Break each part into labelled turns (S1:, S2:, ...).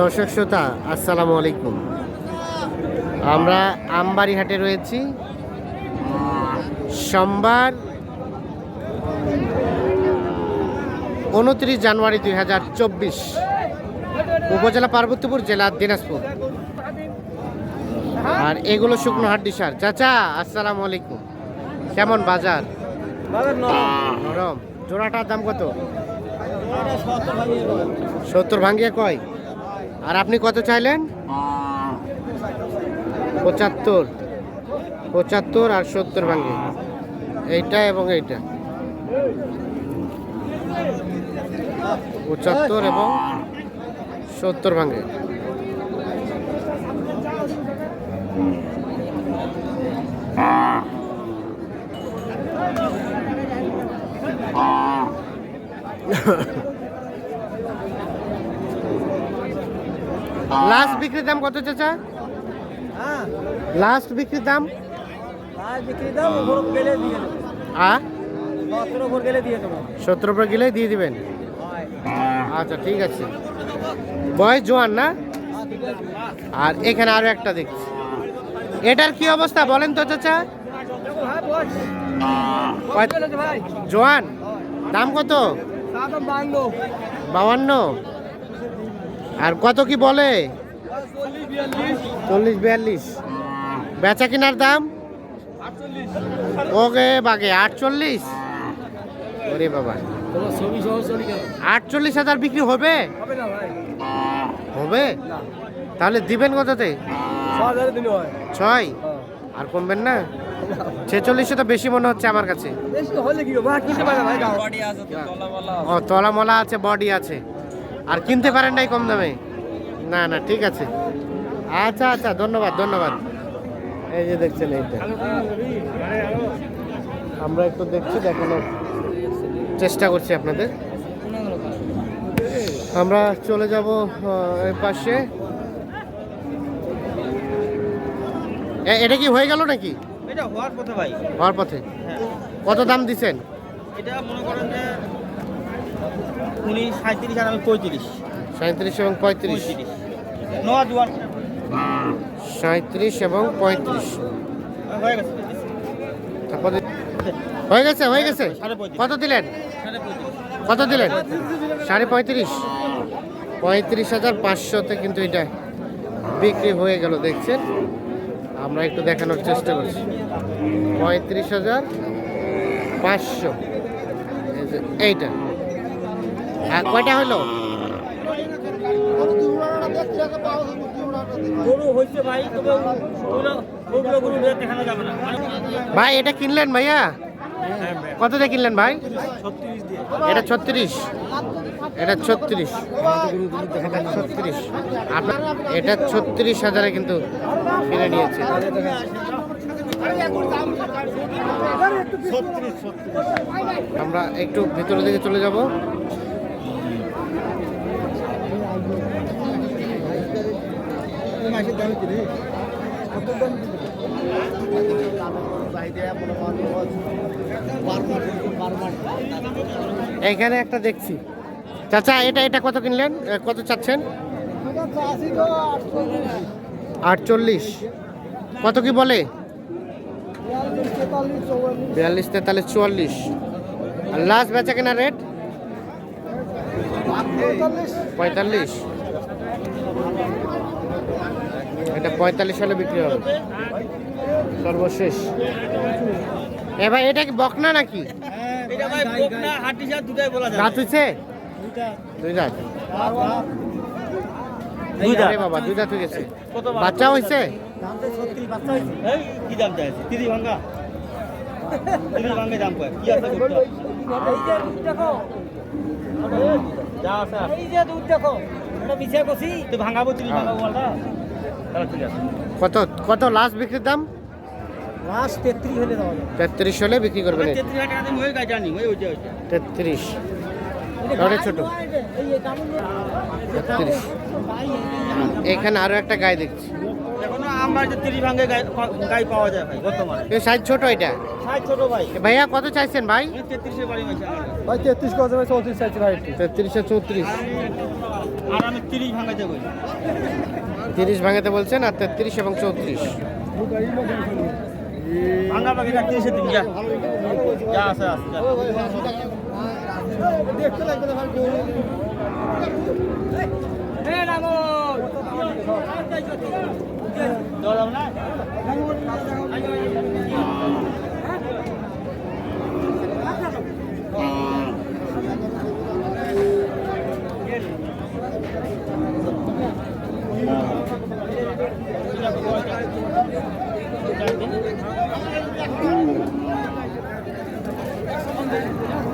S1: দর্শক শ্রোতা আসসালামু আলাইকুম। আমরা আমবাড়ি হাটে রয়েছি। সোমবার উনত্রিশ জানুয়ারি দুই হাজার চব্বিশ উপজেলা পার্বতীপুর জেলা দিনাজপুর। আর এগুলো শুকনো হাড্ডি সার। চাচা আসসালামু আলাইকুম। কেমন বাজার? নরম। জোড়াটার দাম কত? সত্তর ভাঙ্গিয়ে কয়? আর আপনি কত চাইলেন? পঁচাত্তর। পঁচাত্তর আর সত্তর ভাঙ্গে এইটা এবং এইটা। পঁচাত্তর এবং সত্তর ভাঙ্গে লাস্ট বিক্রির দাম কত চাচা?
S2: হ্যাঁ।
S1: লাস্ট বিক্রির দাম? সত্তর উপরে গেলে দিয়ে দিবেন? আচ্ছা ঠিক আছে। বয়স জোয়ান না? আর এখানে আরও একটা দেখছি। এটার কি অবস্থা বলেন তো চাচা? কয়- জোয়ান দাম কত? বাউান্ন আর কত কি বলে?
S2: চল্লিশ বিয়াল্লিশ।
S1: বেচা কিনার দাম? ওকে বাগে আটচল্লিশ? ওরে বাবা। আটচল্লিশ হাজার বিক্রি হবে?
S2: হবে? না ভাই
S1: হবে তাহলে দিবেন কততে? ছয়? আর কমবেন না? ছেচল্লিশে তো বেশি মনে হচ্ছে আমার কাছে। ও তলা মলা আছে বডি আছে। আর কিনতে পারেন নাই কম দামে? না না ঠিক আছে। আচ্ছা আচ্ছা ধন্যবাদ ধন্যবাদ। এই যে দেখছেন এইটা। আমরা একটু দেখছি দেখানোর চেষ্টা করছি আপনাদের। আমরা চলে যাব এই পাশে। এটা কি হয়ে গেল নাকি?
S2: এটা হওয়ার কথা ভাই।
S1: হওয়ার পথে। কত দাম দিছেন?
S2: এটা মনে করেন যে উনিশ সাঁত্রিশ আর আমি পঁয়ত্রিশ।
S1: সাঁত্রিশ এবং পঁয়ত্রিশ।
S2: নোয়া জোয়ান
S1: সাঁত্রিশ এবং পঁয়ত্রিশ।
S2: হয়ে গেছে।
S1: তারপরে হয়ে গেছে হয়ে গেছে। কত দিলেন? কত দিলেন? সাড়ে পঁয়ত্রিশ। পঁয়ত্রিশ হাজার পাঁচশোতে কিন্তু এটা বিক্রি হয়ে গেল দেখছেন? আমরা একটু দেখানোর চেষ্টা করছি। পঁয়ত্রিশ হাজার পাঁচশো। এইটা। আর কয়টা হলো?
S2: ভাই
S1: এটা কিনলেন ভাইয়া? কত দিয়ে কিনলেন ভাই? এটা ছত্রিশ। এটা ছত্রিশ। এটা ছত্রিশ। আপনার এটা ছত্রিশ হাজারে কিন্তু কিনে নিয়েছে। আমরা একটু ভিতরের দিকে চলে যাব
S2: মাসের দাম কি রে কত দাম
S1: এখানে একটা দেখছি। চাচা, এটা এটা কত কিনলেন? কত চাচ্ছেন? আটচল্লিশ। কত কি বলে? বিয়াল্লিশ, তেতাল্লিশ, চুয়াল্লিশ। আর লাস্ট বেচা কেনা রেট পঁয়তাল্লিশ। পঁয়তাল্লিশ সালে বিক্রি হবে। সর্বশেষ। এ ভাই এটা কি বকনা নাকি?
S2: এটা ভাই বকনা হাড্ডি সার দুটাই বলা যায়
S1: দাঁত হইছে? দুই দাঁত
S2: দুই দাঁত।
S1: বাবা দুই দাঁত হয়ে গেছে। বাচ্চা হয়েছে
S2: কি দাম চাইছে তিরি ভাঙ্গা তিরি ভাঙ্গে দাম কয় কি আছে করতে যা আছে এই যে দুধ দেখো এটা মিছে কছি তো ভাঙাবো তিরি ভাঙাবো বলটা?
S1: কত কত লাস্ট বিক্রির দাম?
S2: লাস্ট তেত্রিশ হলে
S1: তেত্রিশ হলে বিক্রি করবেন
S2: তেত্রিশ
S1: ছোট। এখানে আরও একটা গায়ে দেখছি। সাইজ ছোট এটা। ভাইয়া কত চাইছেন ভাই?
S2: তেত্রিশ
S3: চৌত্রিশ চাইছি ভাই
S1: তেত্রিশে চৌত্রিশ
S2: আর আমি তিরিশ ভাঙাতে বলি
S1: তিরিশ ভাঙাতে বলছেন আর তেত্রিশ এবং চৌত্রিশ
S2: ভাঙা পাখি রাখতে এসে দিন যা যা আছে আছে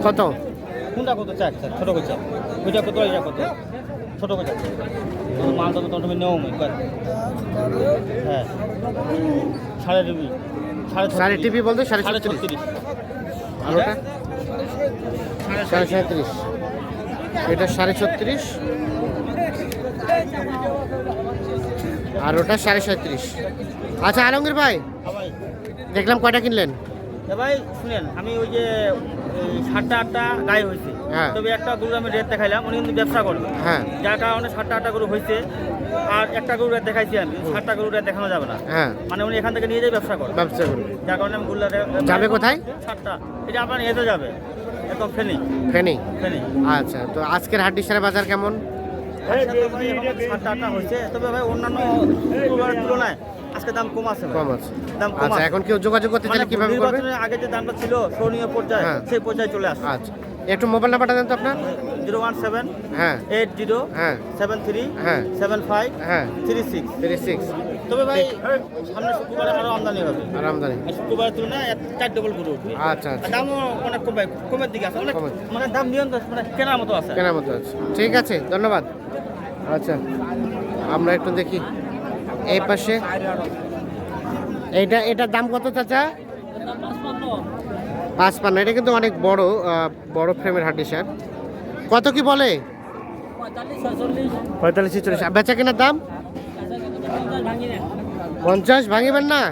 S1: কত?
S2: কোনটা কত? চাক চাক ছোট কই চাক ওইটা কত এটা কত? ছোট কই চাক মাল তো তুমি নেও হ্যাঁ। সাড়ে টিভি। সাড়ে
S1: সাড়ে টিভি বলতে সাড়ে
S2: সাড়ে
S1: ছত্রিশ।
S2: ছত্রিশ।
S1: সাড়ে সাঁত্রিশ। এটা সাড়ে ছত্রিশ। আর ওটা সাড়ে সাঁত্রিশ। আচ্ছা আলমগীর ভাই দেখলাম কয়টা কিনলেন?
S2: ভাই শুনেন আমি ওই যে সাতটা আটটা গায়ে হয়েছে।
S1: হ্যাঁ।
S2: তবে একটা গরু আমি রেট দেখাইলাম উনি কিন্তু ব্যবসা করবে।
S1: হ্যাঁ।
S2: যার কারণে সাতটা আটটা গরু হয়েছে আর একটা গরু রেট দেখাইছি আমি সাতটা গরু রেট দেখানো যাবে না।
S1: হ্যাঁ।
S2: মানে উনি এখান থেকে নিয়ে যাই ব্যবসা করবে।
S1: ব্যবসা করবে।
S2: যার কারণে আমি গুল্লা
S1: যাবে কোথায়?
S2: সাতটা। এটা আপনার এতে যাবে একদম ফেনি।
S1: ফেনি?
S2: ফেনি।
S1: আচ্ছা তো আজকের হাট ডিসারের বাজার কেমন?
S2: সাতটা আটটা হয়েছে। তবে ভাই অন্যান্য তুলনায় আজকে দাম কম আছে
S1: কম আছে।
S2: দাম কম
S1: আচ্ছা
S2: আছে।
S1: এখন কেউ যোগাযোগ করতে
S2: মানে
S1: চাইলে কীভাবে করবে?
S2: আগে যে দামটা ছিল সহনীয় পর্যায়ে
S1: হ্যাঁ।
S2: সেই পর্যায়ে চলে আসছে।
S1: আচ্ছা। একটু মোবাইল নাম্বারটা দেন তো আপনার।
S2: জিরো ওয়ান সেভেন
S1: হ্যাঁ।
S2: এইট জিরো
S1: হ্যাঁ।
S2: সেভেন থ্রি
S1: হ্যাঁ।
S2: সেভেন ফাইভ
S1: হ্যাঁ।
S2: Three six.
S1: Three six.
S2: তবে ভাই সামনে শুক্রবারে আরও আমদানি হবে।
S1: আর আমদানি।
S2: শুক্রবারের তুলনায় চার ডবল করে উঠবে।
S1: আচ্ছা আচ্ছা।
S2: দামও অনেক কমে কমের দিকে আছে। অনেক মানে দাম নিয়ন্ত্রণ মানে কেনার মতো আছে।
S1: কেনার মতো আছে। ঠিক আছে ধন্যবাদ। আচ্ছা আমরা একটু দেখি। এই পাশে। এইটা এটার দাম কত চাচা? পাঁচ পান্ন এটা কিন্তু অনেক বড় বড় ফ্রেমের হাড্ডি স্যার। কত কি বলে? পঁয়তাল্লিশ চল্লিশ বেচা কেনার দাম? পঞ্চাশ। ভাঙিবেন না?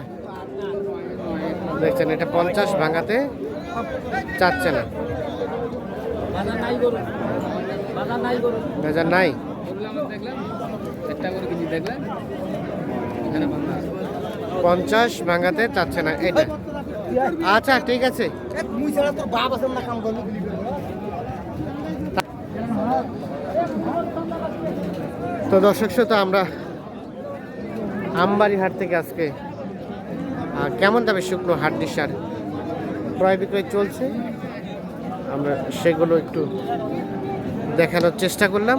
S1: দেখছেন এটা পঞ্চাশ ভাঙাতে চাচ্ছে না। বাজার নাই? পঞ্চাশ ভাঙাতে চাচ্ছে না এটা আচ্ছা ঠিক আছে। তো দর্শক শ্রোতা, আমরা আমবাড়ি হাট থেকে আজকে কেমন দামে শুকনো হাট ডিসার ক্রয় বিক্রয় চলছে? আমরা সেগুলো একটু দেখানোর চেষ্টা করলাম।